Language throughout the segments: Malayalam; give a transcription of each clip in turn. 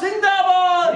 जिंदाबाद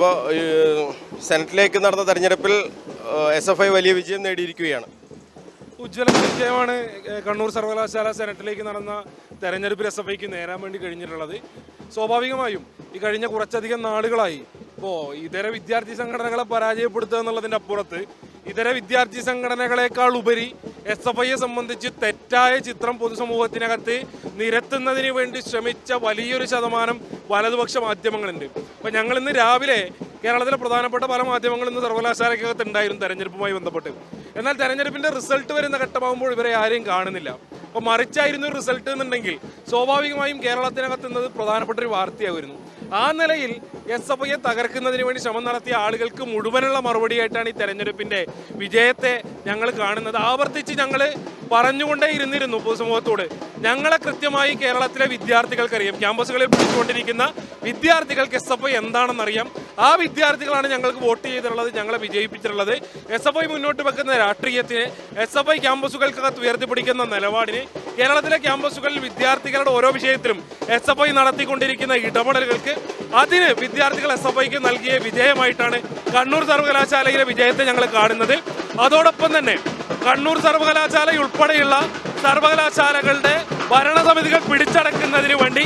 ഇപ്പോൾ സെനറ്റിലേക്ക് നടന്ന തെരഞ്ഞെടുപ്പിൽ എസ് എഫ് ഐ വലിയ വിജയം നേടിയിരിക്കുകയാണ്. ഉജ്ജ്വല വിജയമാണ് കണ്ണൂർ സർവകലാശാല സെനറ്റിലേക്ക് നടന്ന തെരഞ്ഞെടുപ്പിൽ എസ് എഫ് ഐക്ക് നേരാൻ വേണ്ടി കഴിഞ്ഞിട്ടുള്ളത്. സ്വാഭാവികമായും ഈ കഴിഞ്ഞ കുറച്ചധികം നാളുകളായി ഇപ്പോൾ ഇതര വിദ്യാർത്ഥി സംഘടനകളെ പരാജയപ്പെടുത്തുക എന്നുള്ളതിന്റെ അപ്പുറത്ത് ഇതര വിദ്യാർത്ഥി സംഘടനകളെക്കാൾ ഉപരി എസ് എഫ് ഐയെ സംബന്ധിച്ച് തെറ്റായ ചിത്രം പൊതുസമൂഹത്തിനകത്ത് നിരത്തുന്നതിന് വേണ്ടി ശ്രമിച്ച വലിയൊരു ശതമാനം വലതുപക്ഷ മാധ്യമങ്ങളുണ്ട്. അപ്പം ഞങ്ങൾ ഇന്ന് രാവിലെ കേരളത്തിലെ പ്രധാനപ്പെട്ട പല മാധ്യമങ്ങളും ഇന്ന് സർവകലാശാലയ്ക്കകത്ത് ഉണ്ടായിരുന്നു തെരഞ്ഞെടുപ്പുമായി ബന്ധപ്പെട്ട്. എന്നാൽ തെരഞ്ഞെടുപ്പിന്റെ റിസൾട്ട് വരുന്ന ഘട്ടമാകുമ്പോൾ ഇവരെ ആരെയും കാണുന്നില്ല. അപ്പോൾ മറിച്ചായിരുന്നു റിസൾട്ട് എന്നുണ്ടെങ്കിൽ സ്വാഭാവികമായും കേരളത്തിനകത്ത് എന്നത് പ്രധാനപ്പെട്ട ഒരു വാർത്തയായിരുന്നു. ആ നിലയിൽ എസ് എഫ് ഐയെ തകർക്കുന്നതിന് വേണ്ടി ശ്രമം നടത്തിയ ആളുകൾക്ക് മുഴുവനുള്ള മറുപടിയായിട്ടാണ് ഈ തെരഞ്ഞെടുപ്പിന്റെ വിജയത്തെ ഞങ്ങൾ കാണുന്നത്. ആവർത്തിച്ച് ഞങ്ങൾ പറഞ്ഞുകൊണ്ടേ ഇരുന്നിരുന്നു പൊതുസമൂഹത്തോട്. ഞങ്ങളെ കൃത്യമായി കേരളത്തിലെ വിദ്യാർത്ഥികൾക്കറിയാം. ക്യാമ്പസുകളിൽ പഠിച്ചുകൊണ്ടിരിക്കുന്ന വിദ്യാർത്ഥികൾക്ക് എസ് എഫ് ഐ എന്താണെന്നറിയാം. ആ വിദ്യാർത്ഥികളാണ് ഞങ്ങൾക്ക് വോട്ട് ചെയ്തിട്ടുള്ളത് ഞങ്ങളെ വിജയിപ്പിച്ചിട്ടുള്ളത്. എസ് എഫ് ഐ മുന്നോട്ട് വെക്കുന്ന രാഷ്ട്രീയത്തിന് എസ് എഫ് ഐ ക്യാമ്പസുകൾക്കകത്ത് ഉയർത്തിപ്പിടിക്കുന്ന നിലപാടിന് കേരളത്തിലെ ക്യാമ്പസുകളിൽ വിദ്യാർത്ഥികളുടെ ഓരോ വിഷയത്തിലും എസ് എഫ് ഐ നടത്തിക്കൊണ്ടിരിക്കുന്ന ഇടപെടലുകൾക്ക് അതിന് വിദ്യാർത്ഥികൾ എസ് എഫ് ഐക്ക് നൽകിയ വിജയമായിട്ടാണ് കണ്ണൂർ സർവകലാശാലയിലെ വിജയത്തെ ഞങ്ങൾ കാണുന്നത്. അതോടൊപ്പം തന്നെ കണ്ണൂർ സർവകലാശാല ഉൾപ്പെടെയുള്ള സർവകലാശാലകളുടെ ഭരണസമിതികൾ പിടിച്ചടക്കുന്നതിന് വേണ്ടി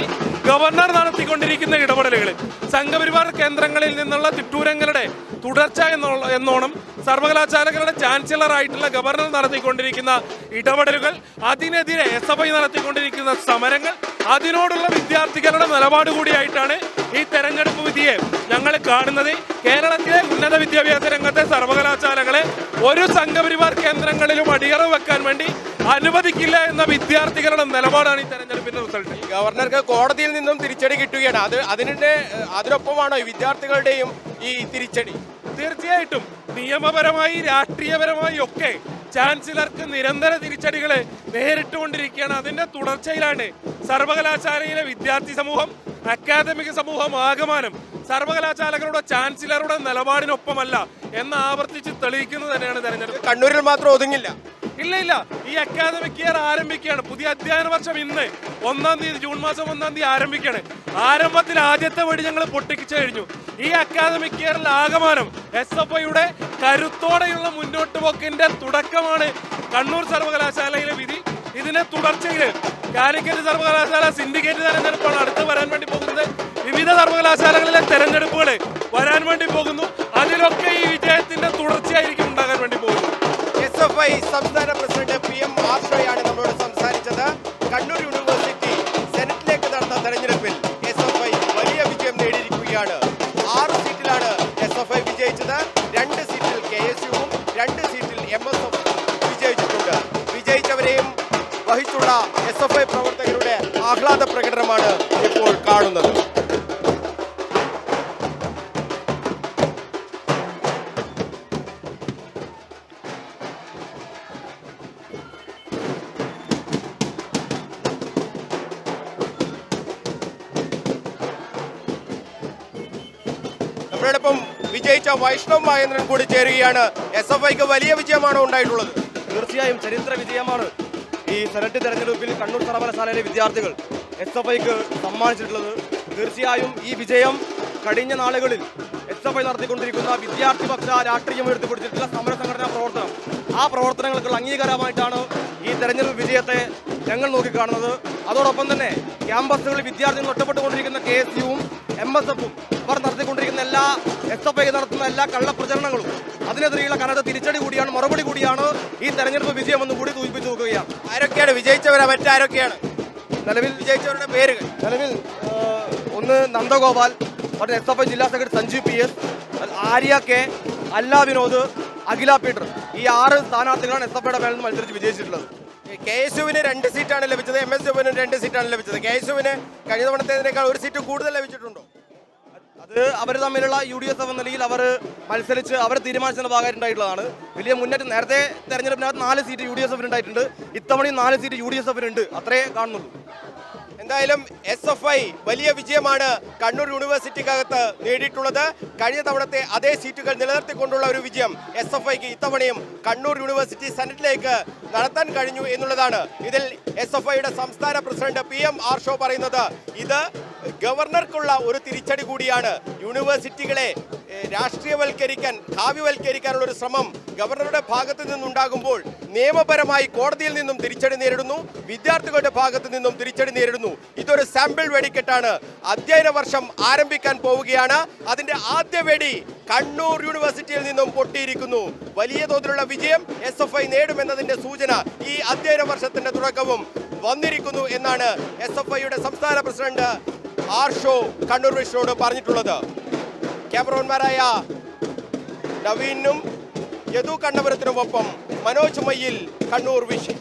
ഗവർണർ നടത്തിക്കൊണ്ടിരിക്കുന്ന ഇടപെടലുകൾ. സംഘപരിവാർ കേന്ദ്രങ്ങളിൽ നിന്നുള്ള തിട്ടൂരങ്ങളുടെ തുടർച്ച എന്നുള്ള എന്നോണം സർവകലാശാലകളുടെ ചാൻസലറായിട്ടുള്ള ഗവർണർ നടത്തിക്കൊണ്ടിരിക്കുന്ന ഇടപെടലുകൾ അതിനെതിരെ എസ് എഫ് ഐ നടത്തിക്കൊണ്ടിരിക്കുന്ന സമരങ്ങൾ അതിനോടുള്ള വിദ്യാർത്ഥികളുടെ നിലപാട് കൂടിയായിട്ടാണ് ഈ തെരഞ്ഞെടുപ്പ് വിധിയെ ഞങ്ങൾ കാണുന്നത്. കേരളത്തിലെ ഉന്നത വിദ്യാഭ്യാസ രംഗത്തെ സർവകലാശാലകളെ ഒരു സംഘപരിവാർ കേന്ദ്രങ്ങളിലും അടിയറവ് വെക്കാൻ വേണ്ടി അനുവദിക്കില്ല എന്ന വിദ്യാർത്ഥികളുടെ നിലപാടാണ് ഈ തെരഞ്ഞെടുപ്പിന്റെ റിസൾട്ട് ഗവർണർക്ക് കോടതിയിൽ നിന്നും തിരിച്ചടി കിട്ടുകയാണ്. അത് അതിനെ അതിനൊപ്പമാണോ ഈ വിദ്യാർത്ഥികളുടെയും ഈ തിരിച്ചടി. തീർച്ചയായിട്ടും നിയമപരമായി രാഷ്ട്രീയപരമായി ഒക്കെ ചാൻസലർക്ക് നിരന്തര തിരിച്ചടികളെ നേരിട്ടുകൊണ്ടിരിക്കുകയാണ്. അതിന്റെ തുടർച്ചയിലാണ് സർവകലാശാലയിലെ വിദ്യാർത്ഥി സമൂഹം അക്കാദമിക സമൂഹം ആകമാനം സർവകലാശാലകളുടെ ചാൻസലറുടെ നിലപാടിനൊപ്പമല്ല എന്ന് ആവർത്തിച്ച് തെളിയിക്കുന്നത് തന്നെയാണ് തെരഞ്ഞെടുപ്പ്. കണ്ണൂരിൽ മാത്രം ഒതുങ്ങില്ല. ഇല്ല ഇല്ല. ഈ അക്കാദമിക് ഇയർ ആരംഭിക്കുകയാണ്. പുതിയ അധ്യയന വർഷം ഇന്ന് ഒന്നാം തീയതി ജൂൺ മാസം ഒന്നാം തീയതി ആരംഭിക്കുകയാണ്. ആരംഭത്തിൽ ആദ്യത്തെ വഴി ഞങ്ങൾ പൊട്ടിച്ചു കഴിഞ്ഞു. ഈ അക്കാദമിക് ഇയറിൽ ആകമാനം എസ് എഫ് ഐയുടെ കരുത്തോടെയുള്ള മുന്നോട്ട് പോക്കിന്റെ തുടക്കമാണ് കണ്ണൂർ സർവകലാശാലയിലെ വിധി. ഇതിനെ തുടർച്ചയിൽ കാലിക്കറ്റ് സർവകലാശാല സിൻഡിക്കേറ്റ് തെരഞ്ഞെടുപ്പാണ് അടുത്ത് വരാൻ വേണ്ടി പോകുന്നത്. വിവിധ സർവകലാശാലകളിലെ തെരഞ്ഞെടുപ്പുകൾ വരാൻ വേണ്ടി പോകുന്നു. അതിലൊക്കെ ഈ വിജയത്തിന്റെ തുടർച്ചയായിരിക്കും ഉണ്ടാകാൻ വേണ്ടി പോകുന്നത്. എസ് എഫ് ഐ സംസ്ഥാന പ്രസിഡന്റ് പി എം ആശ്രയാണ് നമ്മളോട് ആഹ്ലാദ പ്രകടനമാണ് ഇപ്പോൾ കാണുന്നത്. നമ്മളോടൊപ്പം വിജയിച്ച വൈഷ്ണവ് മഹേന്ദ്രൻ കൂടി ചേരുകയാണ്. എസ് എഫ് ഐക്ക് വലിയ വിജയമാണ് ഉണ്ടായിട്ടുള്ളത്? തീർച്ചയായും ചരിത്ര വിജയമാണ്. ഈ സെനറ്റ് തെരഞ്ഞെടുപ്പിൽ കണ്ണൂർ സർവകലാശാലയിലെ വിദ്യാർത്ഥികൾ എസ് എഫ് ഐക്ക് സമ്മാനിച്ചിട്ടുള്ളത്. തീർച്ചയായും ഈ വിജയം കഴിഞ്ഞ നാളുകളിൽ എസ് എഫ് ഐ നടത്തിക്കൊണ്ടിരിക്കുന്ന വിദ്യാർത്ഥി പക്ഷ രാഷ്ട്രീയം ഉയർത്തിപ്പിടിച്ചിട്ടുള്ള സമര സംഘടനാ പ്രവർത്തനം. ആ പ്രവർത്തനങ്ങൾക്കുള്ള അംഗീകാരമായിട്ടാണ് ഈ തെരഞ്ഞെടുപ്പ് വിജയത്തെ ഞങ്ങൾ നോക്കിക്കാണുന്നത്. അതോടൊപ്പം തന്നെ ക്യാമ്പസുകളിൽ വിദ്യാർത്ഥികൾ ഒറ്റപ്പെട്ടുകൊണ്ടിരിക്കുന്ന കെ എസ് യുവും എം എസ് എഫും അവർ നടത്തിക്കൊണ്ടിരിക്കുന്ന എല്ലാ എസ് എഫ് ഐ നടത്തുന്ന എല്ലാ കള്ളപ്രചരണങ്ങളും. അതിനെതിരെയുള്ള കനത്ത തിരിച്ചടി കൂടിയാണ് മറുപടി കൂടിയാണ് ഈ തെരഞ്ഞെടുപ്പ് വിജയമെന്ന് കൂടി സൂചിപ്പിച്ചു നോക്കുകയാണ്. ആരൊക്കെയാണ് വിജയിച്ചവരെ? മറ്റാരൊക്കെയാണ്? നിലവിൽ വിജയിച്ചവരുടെ പേരുകൾ. നിലവിൽ ഒന്ന് നന്ദഗോപാൽ മറ്റേ എസ് എഫ് ഐ ജില്ലാ secretary Sanjeev P S Arya K അല്ല വിനോദ് അഖില പീറ്റർ. ഈ ആറ് സ്ഥാനാർത്ഥികളാണ് എസ് എഫ് ഐയുടെ മേലിൽ മത്സരിച്ച് വിജയിച്ചിട്ടുള്ളത്. കെ എസ് യുവിന് രണ്ട് സീറ്റാണ് ലഭിച്ചത് എം എസ് യുവിന് രണ്ട് സീറ്റാണ് ലഭിച്ചത്. കെ എസ് യുവിന് കഴിഞ്ഞ തവണത്തേതിനേക്കാൾ ഒരു സീറ്റ് കൂടുതൽ ലഭിച്ചിട്ടുണ്ടോ? അത് അവർ തമ്മിലുള്ള യു ഡി എഫ് എന്ന നിലയിൽ അവർ മത്സരിച്ച് അവർ തീരുമാനിച്ചതിന്റെ ഭാഗമായിട്ടുണ്ടായിട്ടുള്ളതാണ്. വലിയ മുന്നേറ്റം നേരത്തെ തെരഞ്ഞെടുപ്പിനകത്ത് നാല് സീറ്റ് യു ഡി എഫിന് ഉണ്ടായിട്ടുണ്ട്. ഇത്തവണയും നാല് സീറ്റ് യു ഡി എസ് എഫിനുണ്ട് അത്രേ കാണുന്നുള്ളൂ. എന്തായാലും എസ് എഫ് ഐ വലിയ വിജയമാണ് കണ്ണൂർ യൂണിവേഴ്സിറ്റിക്കകത്ത് നേടിയിട്ടുള്ളത്. കഴിഞ്ഞ തവണത്തെ അതേ സീറ്റുകൾ നിലനിർത്തിക്കൊണ്ടുള്ള ഒരു വിജയം എസ് എഫ് ഐക്ക് ഇത്തവണയും കണ്ണൂർ യൂണിവേഴ്സിറ്റി സെനറ്റിലേക്ക് നടത്താൻ കഴിഞ്ഞു എന്നുള്ളതാണ്. ഇതിൽ എസ് എഫ് ഐയുടെ സംസ്ഥാന പ്രസിഡന്റ് പി എം ആർഷോ പറയുന്നത്. ഇത് ഗവർണർക്കുള്ള ഒരു തിരിച്ചടി കൂടിയാണ് യൂണിവേഴ്സിറ്റികളെ രാഷ്ട്രീയവൽക്കരിക്കാൻ കാവ്യവൽക്കരിക്കാനുള്ള ഒരു ശ്രമം ഗവർണറുടെ ഭാഗത്ത് നിന്നുണ്ടാകുമ്പോൾ നിയമപരമായി കോടതിയിൽ നിന്നും തിരിച്ചടി നേരിടുന്നു വിദ്യാർത്ഥികളുടെ ഭാഗത്ത് നിന്നും തിരിച്ചടി നേരിടുന്നു. ഇതൊരു സാമ്പിൾ വെടിക്കെട്ടാണ്. അധ്യയന വർഷം ആരംഭിക്കാൻ പോവുകയാണ്. അതിന്റെ ആദ്യ വെടി കണ്ണൂർ യൂണിവേഴ്സിറ്റിയിൽ നിന്നും പൊട്ടിയിരിക്കുന്നു. വലിയ തോതിലുള്ള വിജയം എസ് എഫ് ഐ നേടുമെന്നതിന്റെ സൂചന ഈ അധ്യയന വർഷത്തിന്റെ തുടക്കവും വന്നിരിക്കുന്നു എന്നാണ് എസ് എഫ് ഐയുടെ സംസ്ഥാന പ്രസിഡന്റ് ആർ ഷോ കണ്ണൂർ വിഷനോട് പറഞ്ഞിട്ടുള്ളത്. ക്യാമറമാൻമാരായ നവീനും യദു കണ്ണപുരത്തിനുമൊപ്പം മനോജ് മയ്യിൽ കണ്ണൂർ വിഷ്